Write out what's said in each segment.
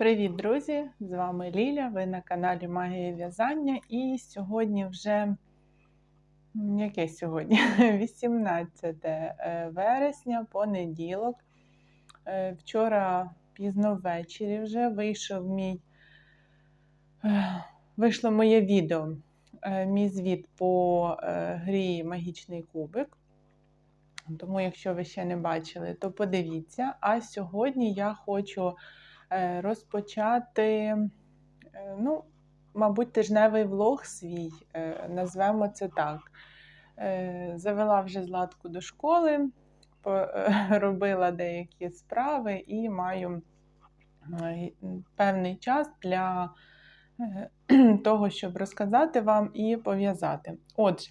Привіт, друзі! З вами Ліля. Ви на каналі Магія В'язання. І сьогодні вже яке сьогодні? 18 е, вересня, понеділок. Е, Вчора пізно ввечері вже вийшов мій е, вийшло моє відео, мій звіт по грі Магічний кубик. Тому, якщо ви ще не бачили, то подивіться. А сьогодні я хочу розпочати, е, ну, мабуть, тижневий влог свій, е, назвемо це так. Е, Завела вже Златку до школи, е, робила деякі справи і маю е, певний час для е, того, щоб розказати вам і пов'язати. Отже,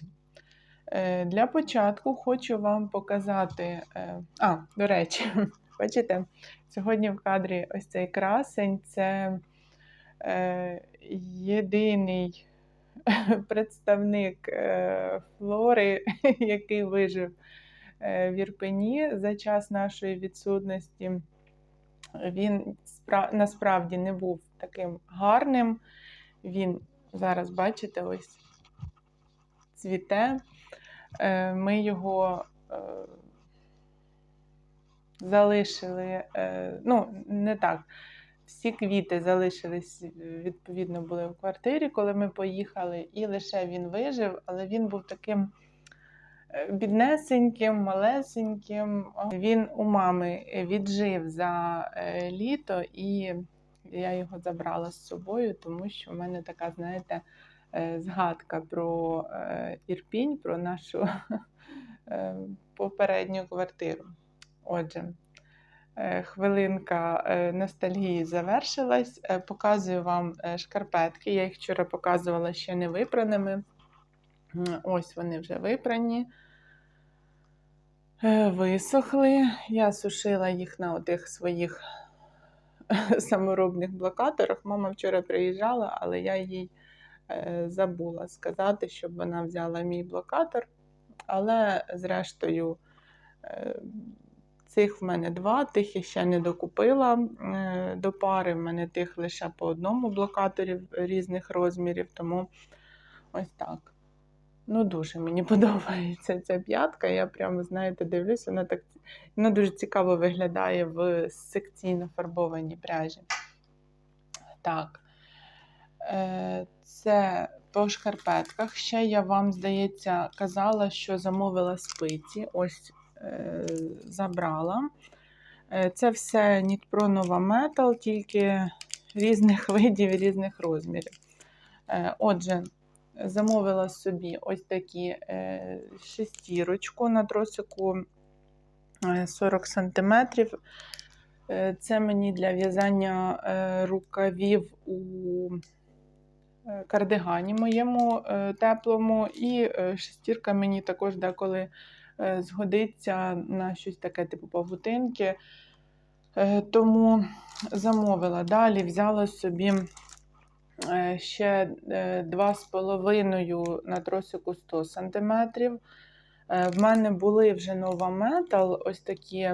Е, Для початку хочу вам показати. е, А, до речі, бачите, сьогодні в кадрі ось цей красень це е, єдиний представник е, флори, який вижив е, в Ірпені за час нашої відсутності. Він спра- насправді не був таким гарним. Він зараз, бачите, ось цвіте. Е, Ми його е, залишили, е, ну, не так. Всі квіти залишились, е, відповідно, були в квартирі, коли ми поїхали, і лише він вижив, але він був таким е, біднесеньким, малесеньким. Він у мами віджив за літо, і я його забрала з собою, тому що в мене така, знаєте, згадка про Ірпінь, про нашу попередню квартиру. Отже, е, хвилинка е, ностальгії завершилась. Е, Показую вам шкарпетки. Я їх вчора показувала ще не випраними. Ось вони вже випрані. Висохли. Я сушила їх на отих своїх саморобних блокаторах. Мама вчора приїжджала, але я їй забула сказати, щоб вона взяла мій блокатор. Але, зрештою, цих в мене два, тих я ще не докупила е, до пари. В мене тих лише по одному блокаторі різних розмірів, тому ось так. Ну, дуже мені подобається ця п'ятка. Я прямо, знаєте, дивлюсь, вона так вона дуже цікаво виглядає в секційно фарбованій пряжі. Так. Е, Це по шкарпетках. Ще я вам, здається, казала, що замовила спиці. Ось забрала. Е, Це все Нітпро Nova Metal, тільки різних видів, різних розмірів. Е, Отже, замовила собі ось такі е, шестірочку на тросику е, 40 см. Це мені для в'язання рукавів у кардигані моєму теплому, і шестірка мені також деколи згодиться на щось таке, типу павутинки. Е, Тому замовила. Далі взяла собі е, ще е, 2,5 на тросику 100 см. В мене були вже нова метал, ось такі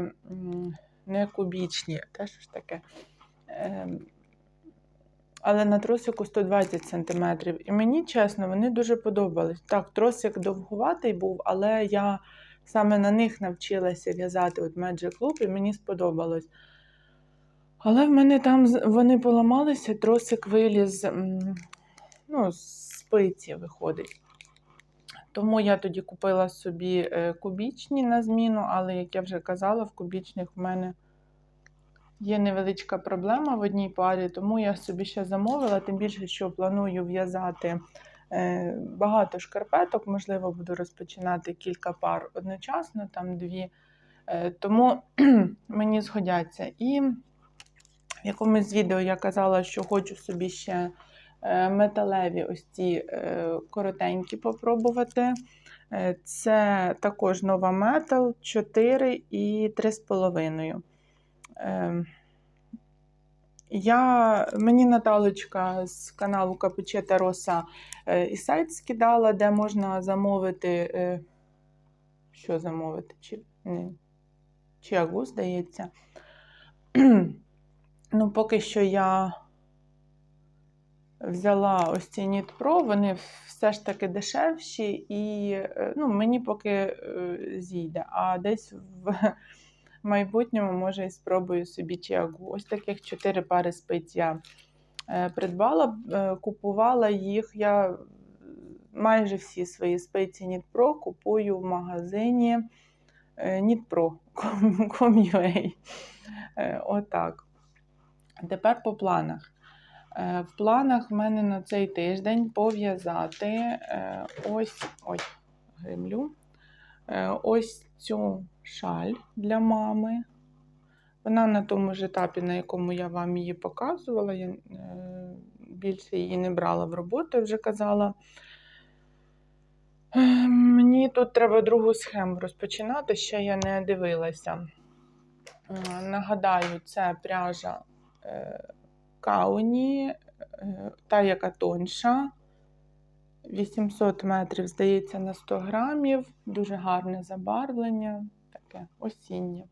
не кубічні, те ж таке. Ем, Але на тросику 120 см. І мені, чесно, вони дуже подобались. Так, тросик довгуватий був, але я саме на них навчилася в'язати от Magic Loop, і мені сподобалось. Але в мене там вони поламалися, тросик виліз, ну, з спиці виходить. Тому я тоді купила собі е, кубічні на зміну, але, як я вже казала, в кубічних в мене є невеличка проблема в одній парі, тому я собі ще замовила, тим більше, що планую в'язати багато шкарпеток, можливо, буду розпочинати кілька пар одночасно, там дві. Е, Тому мені згодяться. І в якомусь відео я казала, що хочу собі ще е, металеві ось ці е, коротенькі попробувати. Е, Це також нова метал 4 і 3,5. Я, мені Наталочка з каналу Капучета Роса е, і сайт скидала, де можна замовити. е, Що замовити? Чи, не, Чиагу, здається. Ну, поки що я взяла ось ці Pro, вони все ж таки дешевші, і е, ну, мені поки зійде. А десь в майбутньому, може, і спробую собі чагу. Ось таких 4 пари спиць я е, придбала, Е, купувала їх. Я майже всі свої спиці Pro купую в магазині knitpro.com.ua. Е, Отак. Тепер по планах. В планах в мене на цей тиждень пов'язати ось ой, гримлю, ось цю шаль для мами. Вона на тому ж етапі, на якому я вам її показувала. Я е, більше її не брала в роботу, вже казала. Е, Мені тут треба другу схему розпочинати, ще я не дивилася. Е, Нагадаю, це пряжа е, Кауні, е, та яка тонша. 800 метрів, здається, на 100 грамів. Дуже гарне забарвлення, таке осіннє.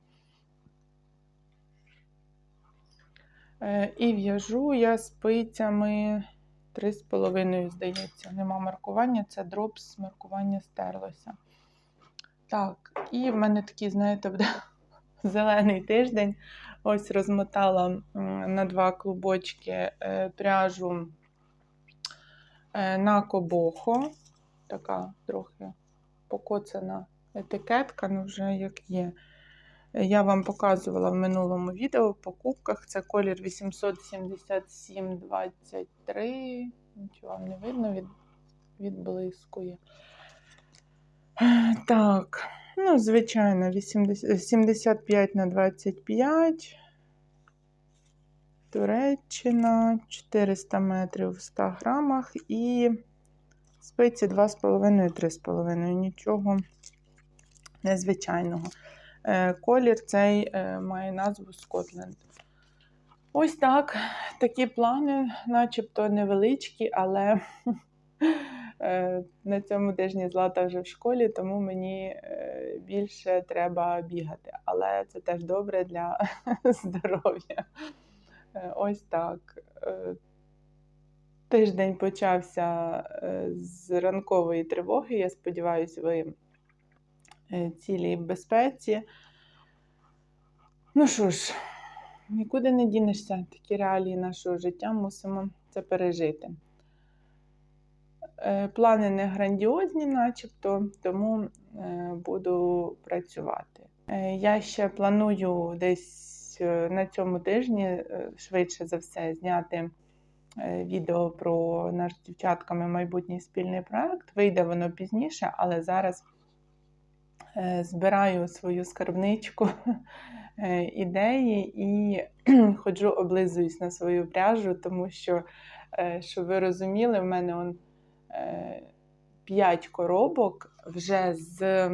Е, І в'яжу я спицями 3,5, здається. Нема маркування, це дропс, маркування стерлося. Так, і в мене такий, знаєте, буде зелений тиждень. Ось розмотала на два клубочки е, пряжу на кобохо. Така трохи покоцана етикетка, ну вже як є. Е, Я вам показувала в минулому відео в покупках. Це колір 877-23. Нічого вам не видно, від, відблискує. Е, Так, ну, звичайно, 80, 75 на 25. Туреччина 400 метрів в 100 грамах і спиці 2,5-3,5. Нічого незвичайного. Е, Колір цей е, має назву Scotland. Ось так. Такі плани, начебто невеличкі, але е, на цьому тижні Злата вже в школі, тому мені більше треба бігати. Але це теж добре для здоров'я. Е, Ось так. Е, Тиждень почався е, з ранкової тривоги. Я сподіваюся, ви цілі в безпеці. Ну що ж, нікуди не дінешся. Такі реалії нашого життя мусимо це пережити. Плани не грандіозні, начебто, тому буду працювати. Я ще планую десь е, на цьому тижні, е, швидше за все, зняти е, відео про наш з дівчатками майбутній спільний проект. Вийде воно пізніше, але зараз збираю свою скарбничку ідеї і ходжу, облизуюсь на свою пряжу, тому що, щоб ви розуміли, в мене он 5 коробок вже з,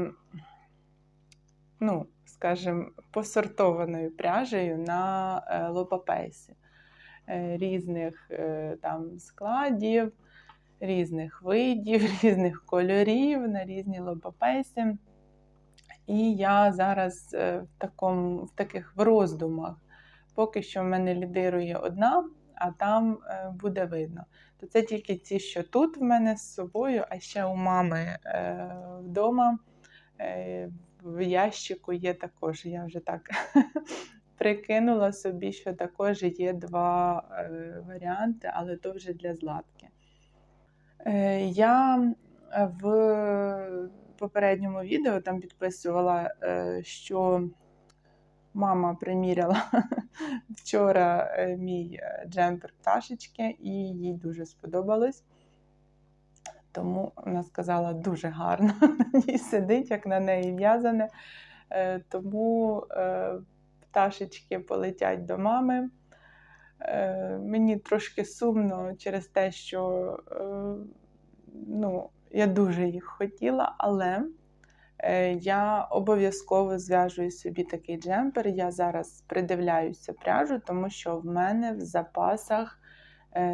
ну, скажімо, посортованою пряжею на е, лопапейсі е, різних е, там складів, різних видів, різних кольорів на різні лопапейси. І я зараз в, такому, в таких в роздумах. Поки що в мене лідирує одна, а там буде видно. То це тільки ті, що тут в мене з собою, а ще у мами вдома в ящику є також. Я вже так прикинула собі, що також є два е, варіанти, але то вже для златки. Е, я в попередньому відео там підписувала, е, що мама приміряла вчора е, мій е, джемпер пташечки, і їй дуже сподобалось. Тому вона сказала, дуже гарно на ній сидить, як на неї в'язане. Е, Тому е, пташечки полетять до мами. Е, Мені трошки сумно через те, що ну, я дуже їх хотіла, але я обов'язково зв'яжу собі такий джемпер. Я зараз придивляюся пряжу, тому що в мене в запасах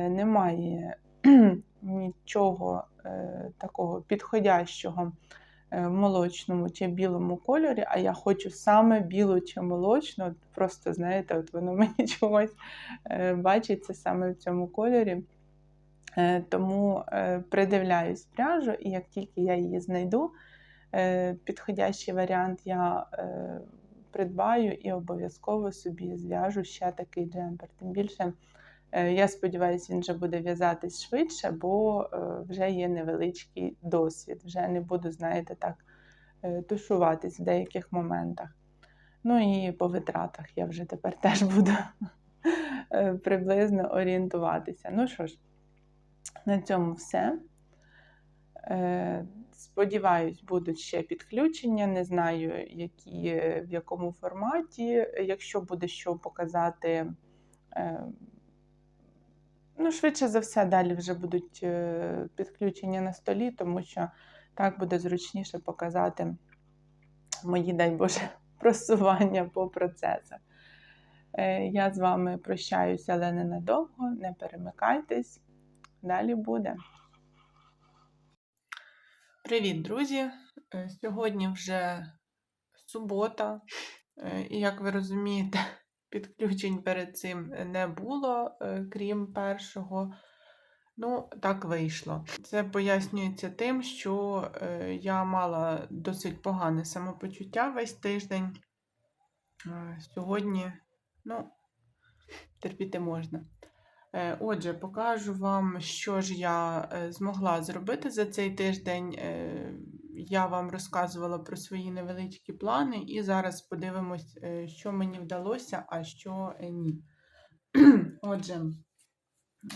немає нічого такого підходящого е, в молочному чи білому кольорі, а я хочу саме білу чи молочну. Просто, знаєте, от воно мені чогось е, бачиться саме в цьому кольорі. Е, Тому е, придивляюсь пряжу, і як тільки я її знайду, е, підходящий варіант я е, придбаю і обов'язково собі зв'яжу ще такий джемпер. Тим більше, е, я сподіваюся, він вже буде в'язатись швидше, бо е, вже є невеличкий досвід. Вже не буду, знаєте, так е, тушуватись в деяких моментах. Ну і по витратах я вже тепер теж буду е, приблизно орієнтуватися. Ну що ж, на цьому все. Е, Сподіваюсь, будуть ще підключення. Не знаю, які, в якому форматі. Якщо буде що показати, е, ну, швидше за все, далі вже будуть е, підключення на столі, тому що так буде зручніше показати мої, дай Боже, просування по процесах. Е, Я з вами прощаюся, але ненадовго. Не перемикайтесь. Далі буде. Привіт, друзі! Е, Сьогодні вже субота, і як ви розумієте, підключень перед цим не було, е, крім першого. Ну, так вийшло. Це пояснюється тим, що е, я мала досить погане самопочуття весь тиждень. Е, Сьогодні, ну, терпіти можна. Отже, покажу вам, що ж я змогла зробити за цей тиждень. Я вам розказувала про свої невеличкі плани, і зараз подивимось, е, що мені вдалося, а що е, ні. Отже,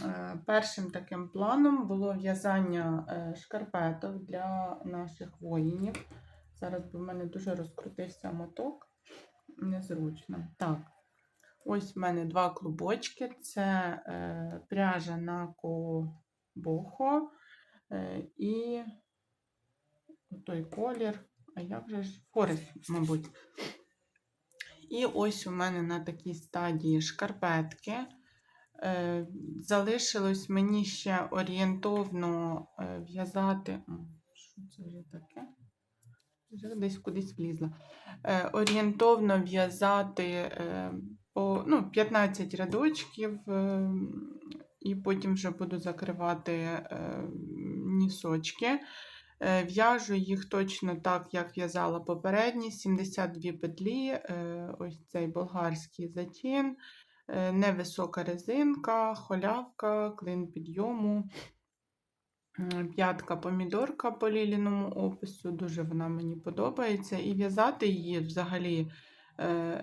е, першим таким планом було в'язання шкарпеток для наших воїнів. Зараз бо в мене дуже розкрутився моток, незручно. Так. Ось в мене два клубочки. Це е, пряжа на кобохо е, і той колір, а як же ж Форест, мабуть. І ось у мене на такій стадії шкарпетки. Е, залишилось мені ще орієнтовно е, в'язати. Що це вже таке? Вже десь кудись влізла. Е, орієнтовно в'язати по ну, 15 рядочків, і потім вже буду закривати нісочки. Е, В'яжу їх точно так, як в'язала попередні: 72 петлі, е, ось цей болгарський затін, е, невисока резинка, холявка, клин підйому. П'ятка помідорка по ліліному опису, дуже вона мені подобається. І в'язати її взагалі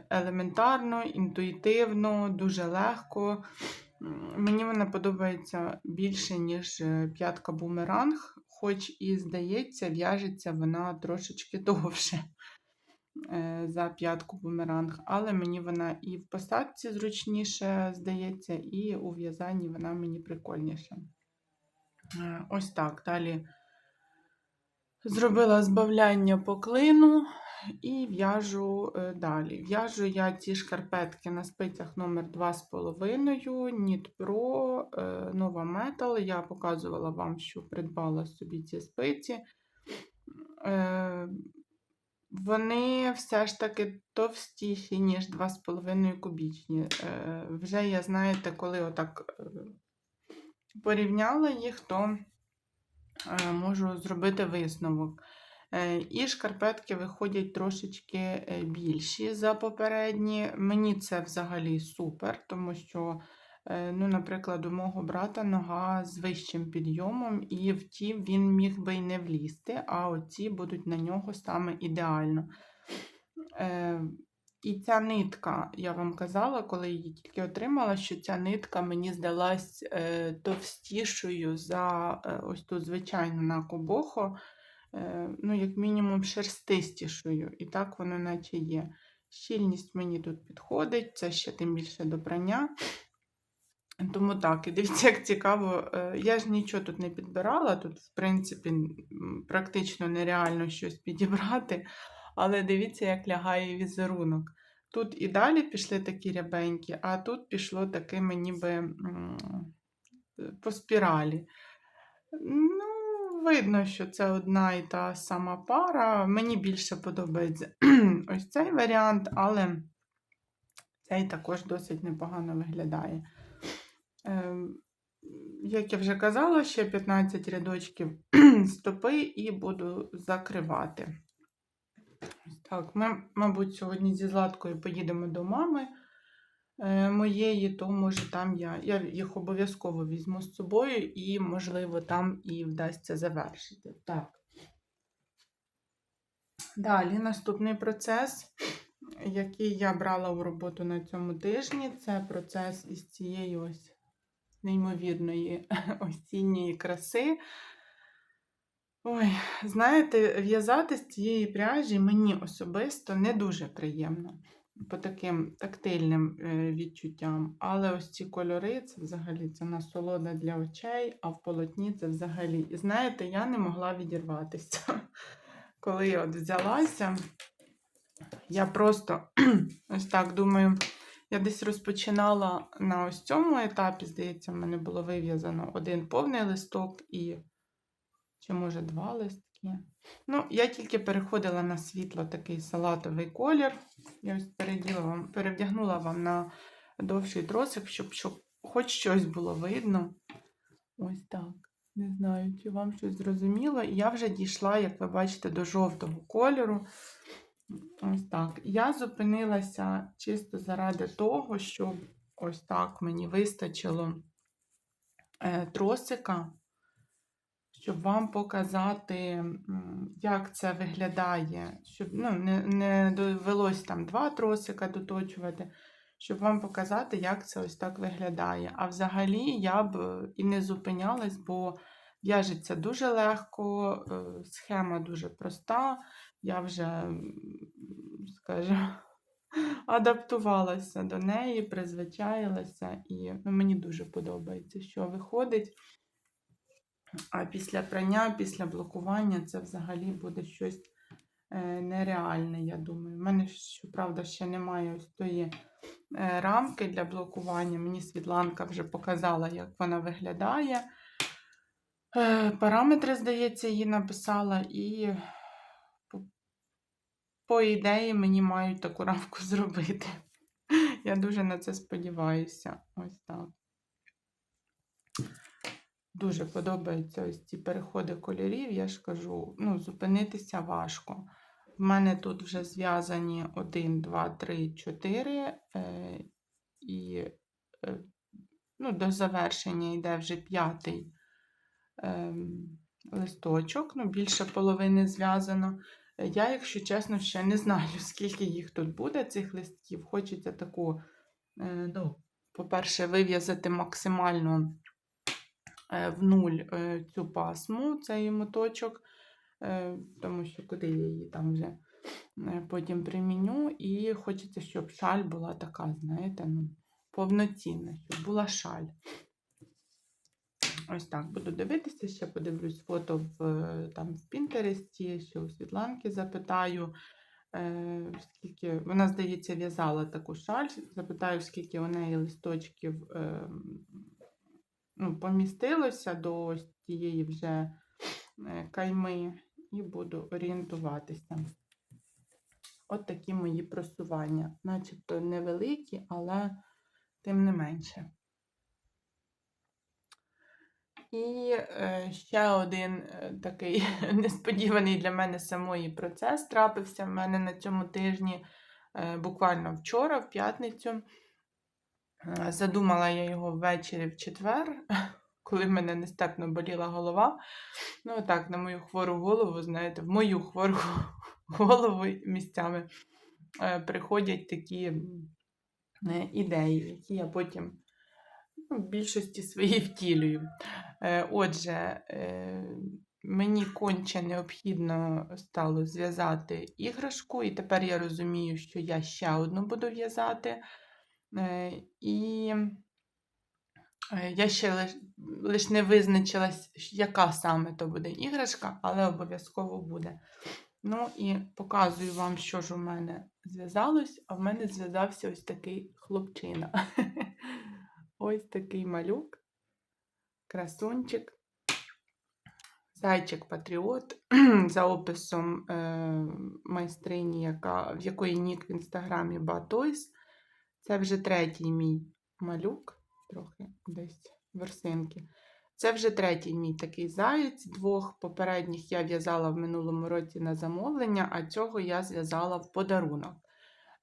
елементарно, інтуїтивно, дуже легко. Мені вона подобається більше, ніж п'ятка бумеранг, хоч і, здається, в'яжеться вона трошечки довше е, за п'ятку бумеранг, але мені вона і в посадці зручніше, здається, і у в'язанні вона мені прикольніша. Е, Ось так. Далі зробила збавляння по клину і в'яжу е, далі. В'яжу я ці шкарпетки на спицях номер 2,5 Knit Pro е, Nova Metal. Я показувала вам, що придбала собі ці спиці. Е, Вони все ж таки товстіші, ніж 2,5 кубічні. Е, Вже я, знаєте, коли отак порівняла їх, то можу зробити висновок. Е, І шкарпетки виходять трошечки е, більші за попередні. Мені це взагалі супер, тому що, е, ну, наприклад, у мого брата нога з вищим підйомом, і в ті він міг би й не влізти, а оці будуть на нього саме ідеально. І ця нитка, я вам казала, коли її тільки отримала, що ця нитка мені здалась товстішою за ось ту звичайну на кобохо, ну, як мінімум, шерстистішою. І так воно наче є. Щільність мені тут підходить, це ще тим більше до прання. Тому так, і дивіться, як цікаво. е, Я ж нічого тут не підбирала, тут, в принципі, практично нереально щось підібрати. Але дивіться, як лягає візерунок. Тут і далі пішли такі рябенькі, а тут пішло такими ніби по спіралі. Видно, що це одна і та сама пара. Мені більше подобається ось цей варіант, але цей також досить непогано виглядає. Ем, Як я вже казала, ще 15 рядочків стопи і буду закривати. Так, ми, мабуть, сьогодні зі Златкою поїдемо до мами моєї, то може там я. Я їх обов'язково візьму з собою і, можливо, там і вдасться завершити. Так. Далі наступний процес, який я брала у роботу на цьому тижні, це процес із цієї ось неймовірної осінньої краси. Ой, знаєте, в'язати з цієї пряжі мені особисто не дуже приємно по таким тактильним е, відчуттям. Але ось ці кольори це взагалі це насолода для очей, а в полотні це взагалі. І знаєте, я не могла відірватися. Коли от взялася, я просто ось так думаю. Я десь розпочинала на ось цьому етапі, здається, в мене було вив'язано один повний листок і, чи може два листки. Ну, я тільки переходила на світло такий салатовий колір. Я ось переділа вам, перевдягнула вам на довший тросик, щоб, щоб хоч щось було видно. Ось так. Не знаю, чи вам щось зрозуміло. Я вже дійшла, як ви бачите, до жовтого кольору. Ось так. Я зупинилася чисто заради того, щоб ось так мені вистачило е, тросика, щоб вам показати, як це виглядає, щоб ну, не, не довелось там два тросика доточувати, щоб вам показати, як це ось так виглядає. А взагалі я б е, і не зупинялась, бо в'яжеться дуже легко, е, схема дуже проста. Я вже, скажу, адаптувалася до неї, призвичаїлася, і ну, мені дуже подобається, що виходить. А після прання, після блокування це взагалі буде щось е, нереальне, я думаю. У мене, щоправда, ще немає ось тої е, рамки для блокування. Мені Світланка вже показала, як вона виглядає. Е, Параметри, здається, їй написала, і по, по ідеї мені мають таку рамку зробити. Я дуже на це сподіваюся. Ось так. Дуже подобаються ось ці переходи кольорів, я ж кажу, ну, зупинитися важко. В мене тут вже зв'язані 1, 2, 3, 4. Е, і е, ну, до завершення йде вже п'ятий е, листочок, ну, більше половини зв'язано. Я, якщо чесно, ще не знаю, скільки їх тут буде, цих листків. Хочеться таку, е, ну, по-перше, вив'язати максимально в нуль е, цю пасму, цей моточок, е, тому що куди я її там вже е, потім приміню. І хочеться, щоб шаль була така, знаєте, ну, повноцінна, щоб була шаль. Ось так буду дивитися, ще подивлюсь фото в, е, там, в Пінтересті, що у Світланки запитаю, е, скільки вона, здається, в'язала таку шаль. Запитаю, скільки у неї листочків е, ну, помістилося до ось тієї вже е, кайми, і буду орієнтуватися. От такі мої просування. Начебто невеликі, але тим не менше. І е, ще один е, такий несподіваний для мене самої процес трапився в мене на цьому тижні, буквально вчора, в п'ятницю. Е, Задумала я його ввечері в четвер, коли в мене нестерпно боліла голова. Ну, так, на мою хвору голову, знаєте, в мою хвору голову місцями е, приходять такі е, ідеї, які я потім ну, в більшості своїй втілюю. Отже, мені конче необхідно стало зв'язати іграшку, і тепер я розумію, що я ще одну буду в'язати. Е, І е, я ще лиш, лиш не визначилась, яка саме то буде іграшка, але обов'язково буде. Ну і показую вам, що ж у мене зв'язалось, а в мене зв'язався ось такий хлопчина. Ось такий малюк, красунчик. Зайчик Патріот за описом е, майстрині, яка, в якої нік в інстаграмі Батойс. Це вже третій мій малюк, трохи десь ворсинки. Це вже третій мій такий заєць. Двох попередніх я в'язала в минулому році на замовлення, а цього я зв'язала в подарунок.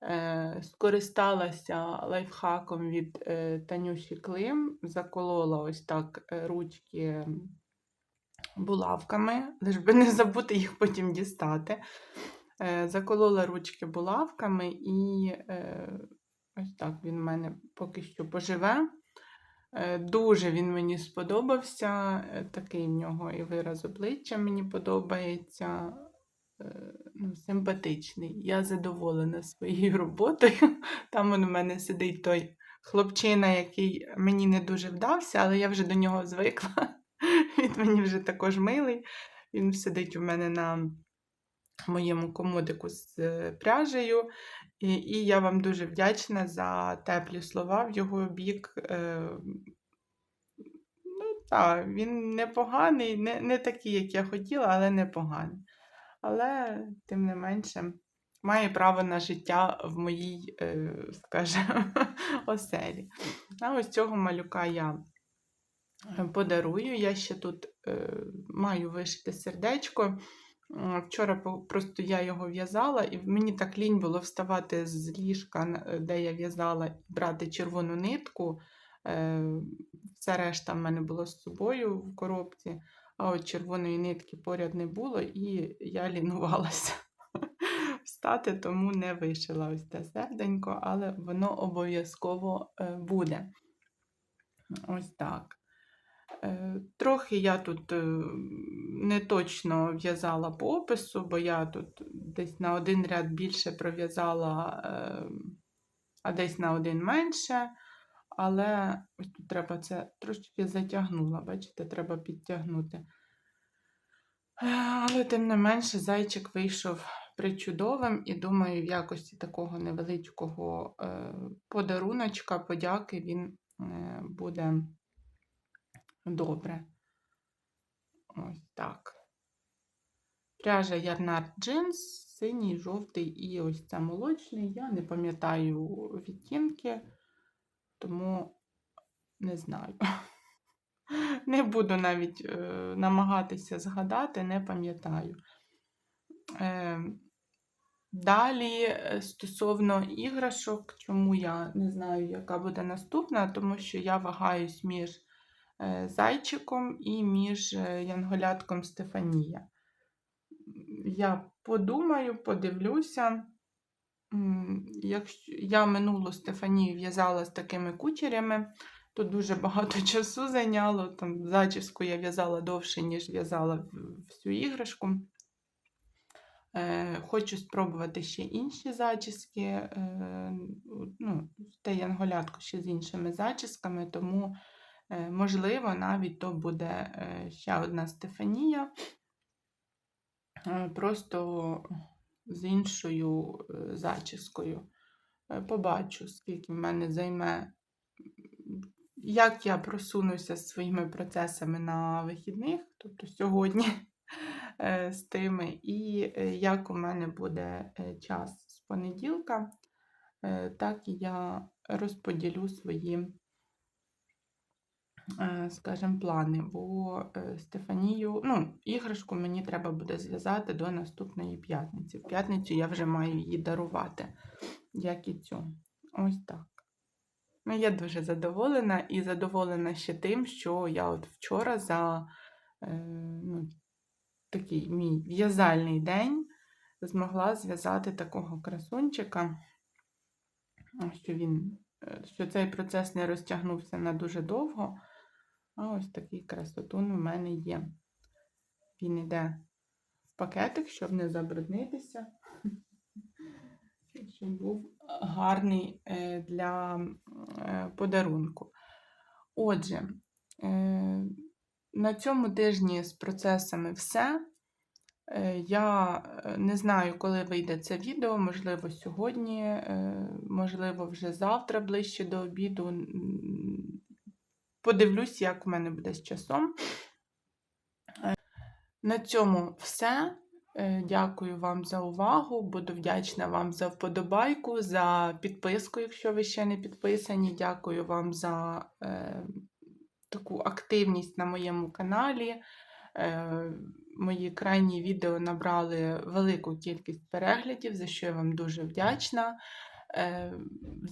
Е, скористалася лайфхаком від е, Танюші Клим, заколола ось так е, ручки булавками, лиш би не забути їх потім дістати. Заколола ручки булавками, і ось так він в мене поки що поживе. Е, Дуже він мені сподобався. е, Такий в нього і вираз обличчя мені подобається. е, Ну, симпатичний. Я задоволена своєю роботою. Там он у мене сидить той хлопчина, який мені не дуже вдався, але я вже до нього звикла. Він мені вже також милий. Він сидить у мене на моєму комодику з е, пряжею. І, і я вам дуже вдячна за теплі слова в його бік. Е, Ну, так, він непоганий, не, не такий, як я хотіла, але непоганий. Але, тим не менше, має право на життя в моїй, е, скажімо, оселі. А ось цього малюка я е, подарую. Я ще тут е, маю вишити сердечко. М, Вчора просто я його в'язала, і мені так лінь було вставати з ліжка, е, де я в'язала, брати червону нитку. Е, Все решта в мене було з собою в коробці, а от червоної нитки поряд не було, і я лінувалася встати, тому не вишила ось те серденько, але воно обов'язково е, буде. Ось так. Е, Трохи я тут е, не точно в'язала по опису, бо я тут десь на один ряд більше пров'язала, е, а десь на один менше. Але ось тут треба це трошки затягнула, бачите, треба підтягнути. Але тим не менше, зайчик вийшов причудовим і думаю, в якості такого невеличкого подаруночка, подяки він буде добре. Ось так. Пряжа Ярнард джинс, синій, жовтий і ось це молочний. Я не пам'ятаю відтінки, тому не знаю. Не буду навіть е, намагатися згадати, не пам'ятаю. Е, далі, е, стосовно іграшок, чому я не знаю, яка буде наступна, тому що я вагаюсь між зайчиком і між е, янголятком Стефанія. Я подумаю, подивлюся. Якщо я минулу Стефанію в'язала з такими кучерями, то дуже багато часу зайняло. Там зачіску я в'язала довше, ніж в'язала всю іграшку. Е, хочу спробувати ще інші зачіски, е, ну, те янголятко ще з іншими зачісками, тому, е, можливо, навіть то буде е, ще одна Стефанія. Е, Просто з іншою е, зачіскою. Е, Побачу, скільки в мене займе, як я просунуся з своїми процесами на вихідних, тобто сьогодні е, з тими, і е, як у мене буде е, час з понеділка, е, так і я розподілю свої, е, скажімо, плани. Бо е, Стефанію, ну, іграшку мені треба буде зв'язати до наступної п'ятниці. В п'ятницю я вже маю її дарувати, як і цю. Ось так. Ну, я дуже задоволена і задоволена ще тим, що я от вчора за е, ну, такий мій в'язальний день змогла зв'язати такого красунчика, що він, е, що цей процес не розтягнувся на дуже довго. А ось такий красотун у мене є. Він йде в пакетик, щоб не забруднитися, щоб був гарний е, для е, подарунку. Отже, е, на цьому тижні з процесами все. Я не знаю, коли вийде це відео, можливо, сьогодні, можливо, вже завтра ближче до обіду. Подивлюсь, як в мене буде з часом. Е, На цьому все. Е, Дякую вам за увагу. Буду вдячна вам за вподобайку, за підписку, якщо ви ще не підписані. Дякую вам за е, таку активність на моєму каналі. Е, мої крайні відео набрали велику кількість переглядів, за що я вам дуже вдячна. Е,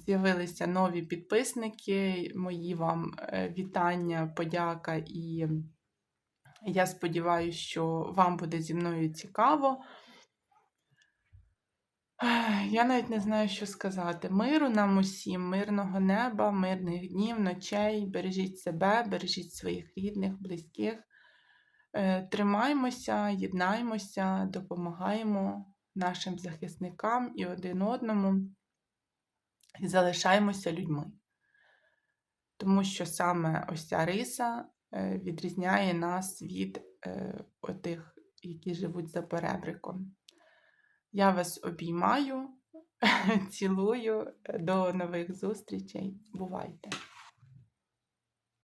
З'явилися нові підписники. Мої вам е, вітання, подяка і я сподіваюся, що вам буде зі мною цікаво. Я навіть не знаю, що сказати. Миру нам усім, мирного неба, мирних днів, ночей. Бережіть себе, бережіть своїх рідних, близьких. Е, Тримаймося, єднаймося, допомагаємо нашим захисникам і один одному. І залишаємося людьми. Тому що саме ось ця риса е, відрізняє нас від е, отих, які живуть за перебриком. Я вас обіймаю, цілую. До нових зустрічей. Бувайте!